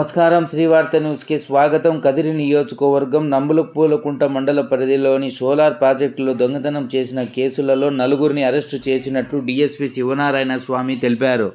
నమస్కారం. శ్రీవార్త న్యూస్కి స్వాగతం. కదిరి నియోజకవర్గం నంబులపూలకుంట మండల పరిధిలోని సోలార్ ప్రాజెక్టులో దొంగతనం చేసిన కేసులలో నలుగురిని అరెస్టు చేసినట్లు డిఎస్పి శివనారాయణ స్వామి తెలిపారు.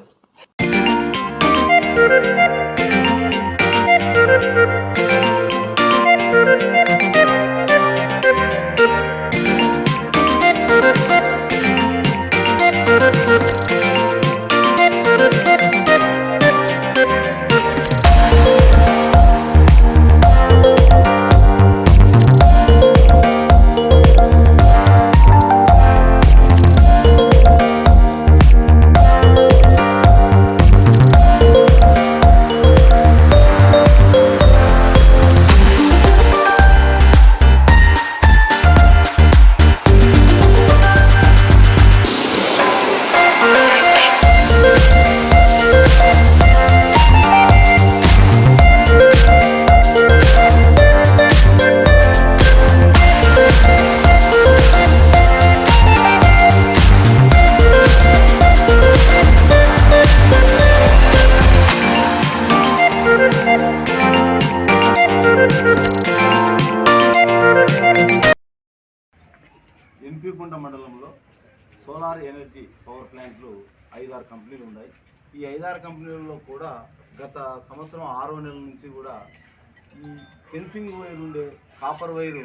ఎంపీకుంట మండలంలో సోలార్ ఎనర్జీ పవర్ ప్లాంట్లు ఐదారు కంపెనీలు ఉన్నాయి. ఈ ఐదారు కంపెనీలలో కూడా గత సంవత్సరం ఆరో నెలల నుంచి కూడా ఈ ఫెన్సింగ్ వైర్ ఉండే కాపర్ వైరు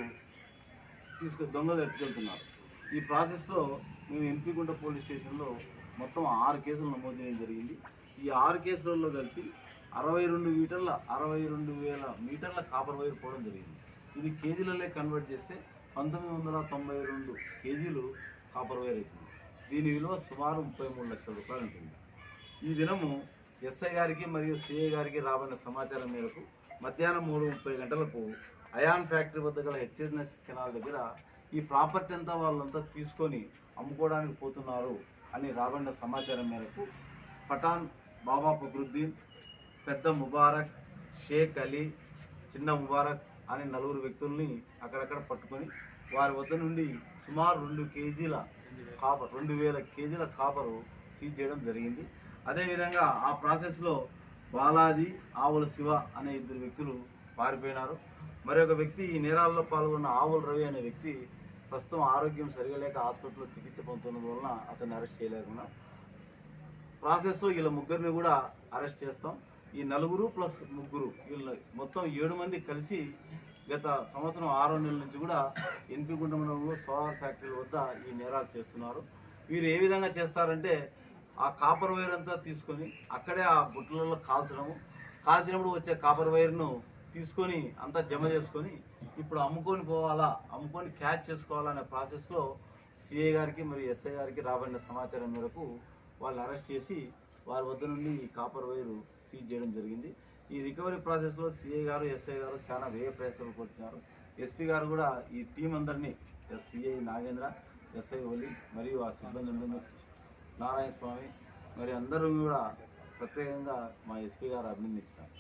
తీసుకు దొంగలు ఎత్తుకెళ్తున్నారు. ఈ ప్రాసెస్లో మేము ఎంపీకుంట పోలీస్ స్టేషన్లో మొత్తం ఆరు కేసులు నమోదు చేయడం జరిగింది. ఈ ఆరు కేసులలో కలిపి అరవై రెండు మీటర్ల అరవై రెండు వేల మీటర్ల కాపర్ వైర్ పోవడం జరిగింది. ఇది కేజీలలో కన్వర్ట్ చేస్తే పంతొమ్మిది వందల తొంభై రెండు కేజీలు కాపర్ వైర్ అవుతుంది దీని విలువ సుమారు ముప్పై మూడు లక్షల రూపాయలు ఉంటుంది. ఈ దినము ఎస్ఐ గారికి మరియు సిఐ గారికి రాబడిన సమాచారం మేరకు మధ్యాహ్నం మూడు ముప్పై గంటలకు అయాన్ ఫ్యాక్టరీ వద్ద గల హెచ్ఎన్ఎస్ కెనాల్ దగ్గర ఈ ప్రాపర్టీ అంతా వాళ్ళంతా తీసుకొని అమ్ముకోవడానికి పోతున్నారు అని రాబడిన సమాచారం మేరకు పఠాన్ బాబా ఫక్రుద్దీన్ పెద్ద ముబారక్ షేక్ అలీ చిన్న ముబారక్ అనే నలుగురు వ్యక్తుల్ని అక్కడక్కడ పట్టుకొని వారి వద్ద నుండి సుమారు రెండు కేజీల కాపర్ రెండు వేల కేజీల కాపరు సీజ్ చేయడం జరిగింది. అదేవిధంగా ఆ ప్రాసెస్లో బాలాజీ ఆవుల శివ అనే ఇద్దరు వ్యక్తులు పారిపోయినారు. మరొక వ్యక్తి ఈ నేరాల్లో పాల్గొన్న ఆవుల రవి అనే వ్యక్తి ప్రస్తుతం ఆరోగ్యం సరిగా లేక హాస్పిటల్లో చికిత్స పొందుతున్నందు వలన అతన్ని అరెస్ట్ చేయలేకుండా ప్రాసెస్లో వీళ్ళ ముగ్గురిని కూడా అరెస్ట్ చేస్తాం. ఈ నలుగురు ప్లస్ ముగ్గురు వీళ్ళ మొత్తం ఏడు మంది కలిసి గత సంవత్సరం ఆరో నెలల నుంచి కూడా ఎన్పి మండలంలో సోలార్ ఫ్యాక్టరీల వద్ద ఈ నేరాలు చేస్తున్నారు. వీరు ఏ విధంగా చేస్తారంటే ఆ కాపర్ వైర్ అంతా తీసుకొని అక్కడే ఆ బుట్టలలో కాల్చడము. కాల్చినప్పుడు వచ్చే కాపర్ వైర్ను తీసుకొని అంతా జమ చేసుకొని ఇప్పుడు అమ్ముకొని పోవాలా అమ్ముకొని క్యాచ్ చేసుకోవాలనే ప్రాసెస్లో సిఐ గారికి మరియు ఎస్ఐ గారికి రాబడిన సమాచారం మేరకు వాళ్ళు అరెస్ట్ చేసి వారి వద్ద నుండి ఈ కాపర్ వైరు సీజ్ చేయడం జరిగింది. ఈ రికవరీ ప్రాసెస్లో సిఐ గారు ఎస్ఐ గారు చాలా వ్యయ ప్రయాసాలు కూర్చున్నారు ఎస్పీ గారు కూడా ఈ టీం అందరినీ సిఐ నాగేంద్ర ఎస్ఐ ఓలి మరియు ఆ సిబ్బంది నారాయణ స్వామి మరి అందరూ కూడా ప్రత్యేకంగా మా ఎస్పీ గారు అభినందించినారు.